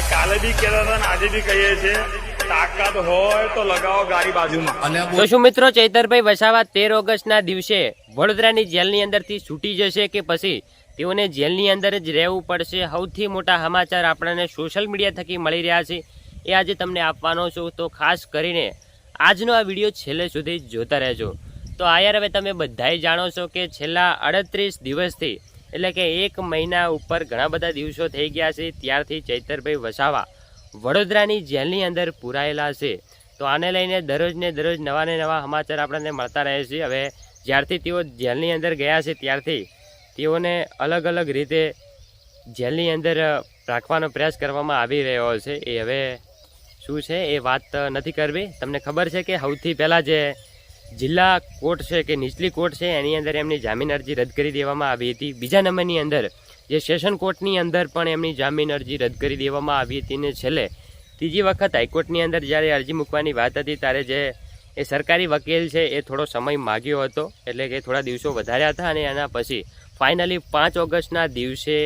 હવે કાલે બી કહેતા હતા આજે બી કહીએ છીએ તાકાત હોય તો લગાવો ગાડી બાજુમાં. તો શું મિત્રો ચૈતરભાઈ વસાવા તેર ઓગસ્ટના દિવસે વડોદરાની જેલની અંદરથી છૂટી જશે કે પછી તેઓને જેલની અંદર જ રહેવું પડશે? સૌથી મોટા સમાચાર આપણને સોશિયલ મીડિયા થકી મળી રહ્યા છે. એ આજે તમને આપવાનો છું. તો ખાસ કરીને આજનો આ વીડિયો છેલ્લે સુધી જોતા રહેજો. તો આ યાર હવે તમે બધાય જાણો છો કે છેલ્લા અડત્રીસ દિવસથી એટલે કે એક મહિના ઉપર ઘણા બધા દિવસો થઈ ગયા છે, ત્યારથી ચૈતરભાઈ વસાવા વડોદરાની જેલની અંદર પૂરાયેલા છે. તો આને લઈને દરરોજને દરરોજ નવા ને નવા સમાચાર આપણને મળતા રહે છે. હવે જ્યારથી તેઓ જેલની અંદર ગયા છે, ત્યારથી તેઓને અલગ અલગ રીતે જેલની અંદર રાખવાનો પ્રયાસ કરવામાં આવી રહ્યો છે. એ હવે શું છે? એ વાત નથી કરવી. તમને ખબર છે કે સૌથી પહેલાં જે જિલ્લા કોર્ટ છે કે નીચલી કોર્ટ છે, એની અંદર એમની જામીન અરજી રદ કરી દેવામાં આવી હતી. બીજા નંબરની અંદર જે સેશન કોર્ટની અંદર પણ એમની જામીન અરજી રદ કરી દેવામાં આવી હતી ને છેલ્લે ત્રીજી વખત હાઈકોર્ટની અંદર જ્યારે અરજી મૂકવાની વાત હતી ત્યારે જે એ સરકારી વકીલ છે એ થોડો સમય માગ્યો હતો, એટલે કે થોડા દિવસો વધાર્યા હતા અને એના પછી ફાઇનલી પાંચ ઓગસ્ટના દિવસે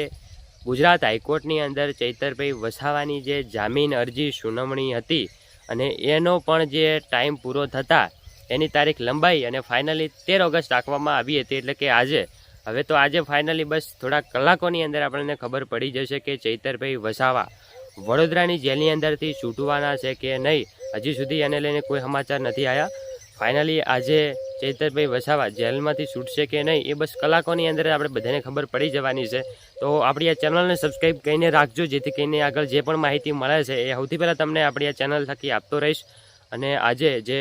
ગુજરાત હાઈકોર્ટની અંદર ચૈતરભાઈ વસાવાની જે જામીન અરજી સુનાવણી હતી અને એનો પણ જે ટાઈમ પૂરો થતાં એની તારીખ લંબાઈ અને ફાઇનલી તેર ઓગસ્ટ રાખવામાં આવી હતી એટલે કે આજે. હવે તો આજે ફાઇનલી બસ થોડા કલાકોની અંદર આપણને ખબર પડી જશે કે ચૈતરભાઈ વસાવા વડોદરાની જેલની અંદરથી છૂટવાના છે કે નહીં. હજી સુધી એને લઈને કોઈ સમાચાર નથી આવ્યા ફાઇનલી આજે ચૈતરભાઈ વસાવા જેલમાંથી છૂટશે કે નહીં એ બસ કલાકોની અંદર આપણે બધાને ખબર પડી જવાની છે. તો આપણી આ ચેનલને સબસ્ક્રાઈબ કરીને રાખજો, જેથી કરીને આગળ જે પણ માહિતી મળે છે એ સૌથી પહેલાં તમને આપણી આ ચેનલ થકી આપતો રહીશ. અને આજે જે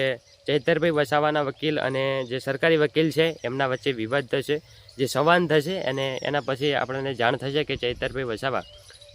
ચૈતરભાઈ વસાવાના વકીલ અને જે સરકારી વકીલ છે, એમના વચ્ચે વિવાદ થશે, જે સંવાદ થશે અને એના પછી આપણને જાણ થશે કે ચૈતરભાઈ વસાવા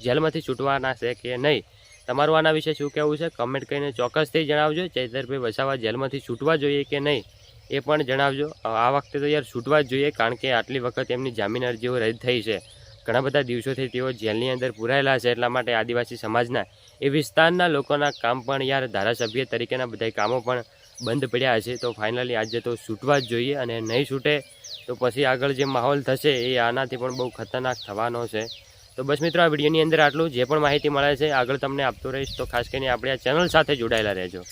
જેલમાંથી છૂટવાના છે કે નહીં. તમારું આના વિશે શું કહેવું છે? કમેન્ટ કરીને ચોક્કસથી જણાવજો. ચૈતરભાઈ વસાવા જેલમાંથી છૂટવા જોઈએ કે નહીં, એ પણ જણાવજો. આ વખતે તો યાર છૂટવા જ જોઈએ, કારણ કે આટલી વખત એમની જામીન અરજીઓ રદ થઈ છે. ઘણા બધા દિવસોથી તેઓ જેલની અંદર પુરાયેલા છે, એટલા માટે આદિવાસી સમાજના એ વિસ્તારના લોકોના કામ પણ યાર ધારાસભ્ય તરીકેના બધા કામો પણ બંધ પડ્યા છે તો ફાઇનલી આજે તો છૂટવા જ જોઈએ અને નહીં છૂટે તો પછી આગળ જે માહોલ થશે એ આનાથી પણ બહુ ખતરનાક થવાનો છે. તો બસ મિત્રો, આ વિડીયોની અંદર આટલું જે. પણ માહિતી મળે છે, આગળ તમને આપતો રહીશ. તો ખાસ કરીને આપણે આ ચેનલ સાથે જોડાયેલા રહેજો.